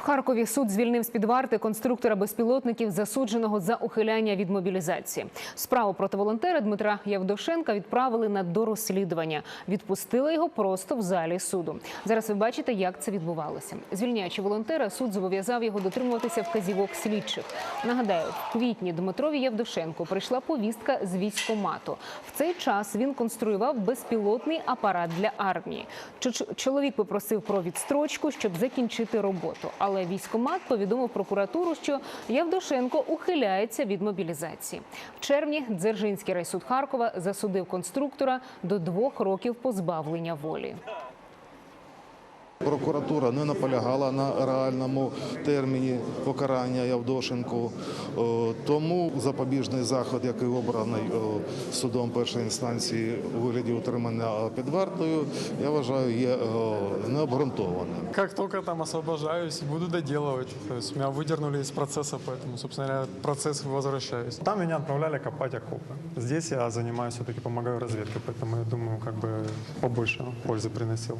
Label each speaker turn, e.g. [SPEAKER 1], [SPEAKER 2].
[SPEAKER 1] В Харкові суд звільнив з під варти конструктора безпілотників, засудженого за ухиляння від мобілізації. Справу проти волонтера Дмитра Явдошенка відправили на дорозслідування. Відпустили його просто в залі суду. Зараз ви бачите, як це відбувалося. Звільняючи волонтера, суд зобов'язав його дотримуватися вказівок слідчих. Нагадаю, в квітні Дмитрові Явдошенко прийшла повістка з військкомату. В цей час він конструював безпілотний апарат для армії. Чо- Чоловік попросив про відстрочку, щоб закінчити роботу. Але військомат повідомив прокуратуру, що Явдошенко ухиляється від мобілізації. В червні Дзержинський райсуд Харкова засудив конструктора до двох років позбавлення волі.
[SPEAKER 2] Прокуратура не наполягала на реальному терміні покарання Явдошенку. О, Тому запобіжний заход, який обраний о, судом першої інстанції у вигляді утримання під вартою, я вважаю, є о, необґрунтованим.
[SPEAKER 3] Как только там освобождаюсь, буду доделывать. То есть меня выдернули из процесса, поэтому, собственно говоря, в процесс возвращаюсь. Там меня отправляли копать окопы. Здесь я занимаюсь, все-таки помогаю разведке, поэтому я думаю, как бы побольше пользы приносил.